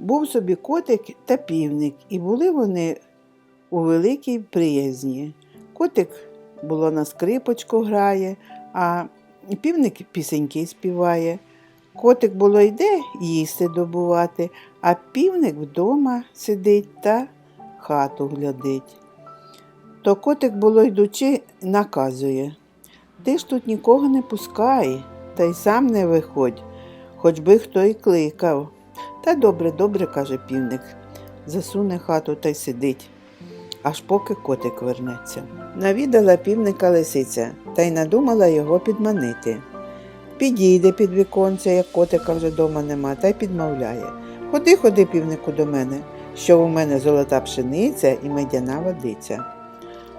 Був собі котик та півник, і були вони у великій приязні. Котик було на скрипочку грає, а півник пісеньки співає. Котик було йде їсти добувати, а півник вдома сидить та хату глядить. То котик було йдучи, наказує Ти ж тут нікого не пускай, та й сам не виходь, хоч би хто й кликав. Та добре, добре, каже півник, засуне хату та й сидить, аж поки котик вернеться. Навідала півника лисиця та й надумала його підманити. Підійде під віконце, як котика вже дома нема, та й підмовляє. Ходи, ходи, півнику, до мене, що у мене золота пшениця і медяна водиця.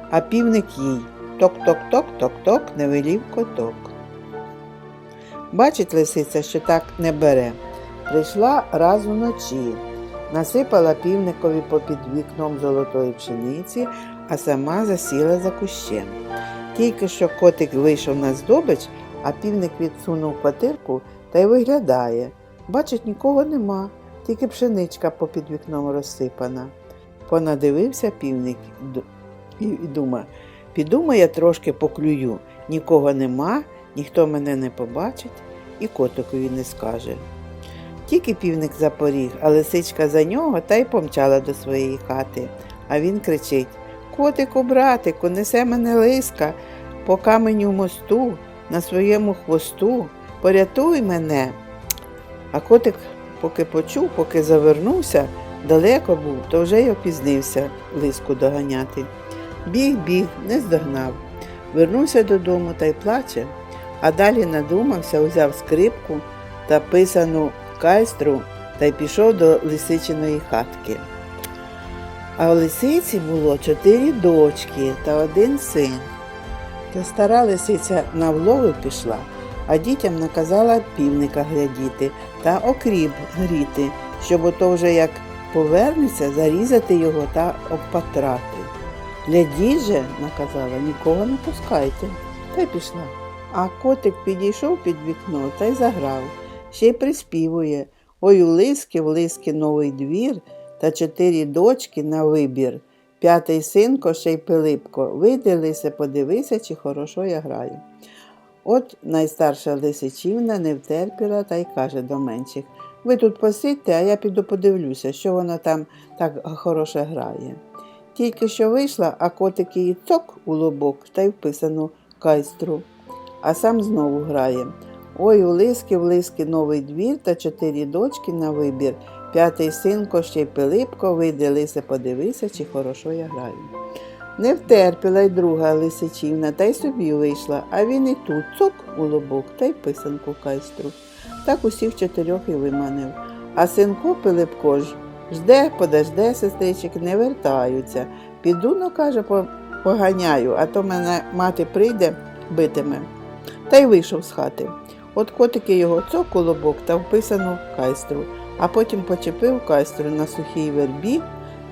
А півник їй ток-ток-ток-ток-ток не велів коток. Бачить лисиця, що так не бере. Прийшла раз уночі, насипала півникові попід вікном золотої пшениці, а сама засіла за кущем. Тільки що котик вийшов на здобич, а півник відсунув патирку та й виглядає. Бачить, нікого нема, тільки пшеничка попід вікном розсипана. Понадивився півник і ду- і, і дума, піду я трошки поклюю, нікого нема, ніхто мене не побачить і котикові не скаже. Тільки півник запоріг, а лисичка за нього та й помчала до своєї хати. А він кричить Котику, братику, несе мене лиска по каменю мосту, на своєму хвосту, порятуй мене. А котик, поки почув, поки завернувся, далеко був, то вже й опізнився лиску доганяти. Біг, біг, не здогнав. Вернувся додому та й плаче, а далі надумався, узяв скрипку та писану кайстру та й пішов до лисичиної хатки. А у лисиці було чотири дочки та один син. Та стара лисиця на влогу пішла, а дітям наказала півника глядіти та окріп гріти, щоб ото вже як повернеться, зарізати його та обпатрати. Глядіть же, наказала, нікого не пускайте. Та й пішла. А котик підійшов під вікно та й заграв, ще й приспівує. Ой, у лиски, в лиски новий двір та чотири дочки на вибір. П'ятий синко, ще й Пилипко, вийди, лисе, подивися, чи хорошо я граю. От найстарша лисичівна не втерпіла та й каже до менших Ви тут посидьте, а я піду подивлюся, що вона там так хороше грає. Тільки що вийшла, а котик її цок у лобок та й вписану кайстру, а сам знову грає. Ой, у лиски, в лиски новий двір та чотири дочки на вибір. П'ятий синко, ще й Пилипко, вийди, лисе, подивися, чи хорошо я граю. Не втерпіла й друга лисичівна, та й собі вийшла, а він і тут цок у лобок та й писанку кайстру. Так усіх чотирьох і виманив. А синко Пилипко ж жде, подожде, сестричок, не вертаються. Піду, ну, каже, по- поганяю, а то мене мати прийде, битиме. Та й вийшов з хати. От котики його цок у лобок та вписану кайстру, а потім почепив кайстру на сухій вербі,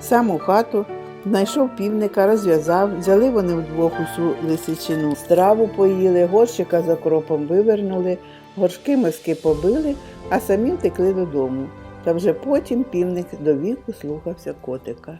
сам у хату, знайшов півника, розв'язав, взяли вони вдвох усю лисичину, страву поїли, горщика за кропом вивернули, горшки миски побили, а самі втекли додому. Та вже потім півник до віку слухався котика.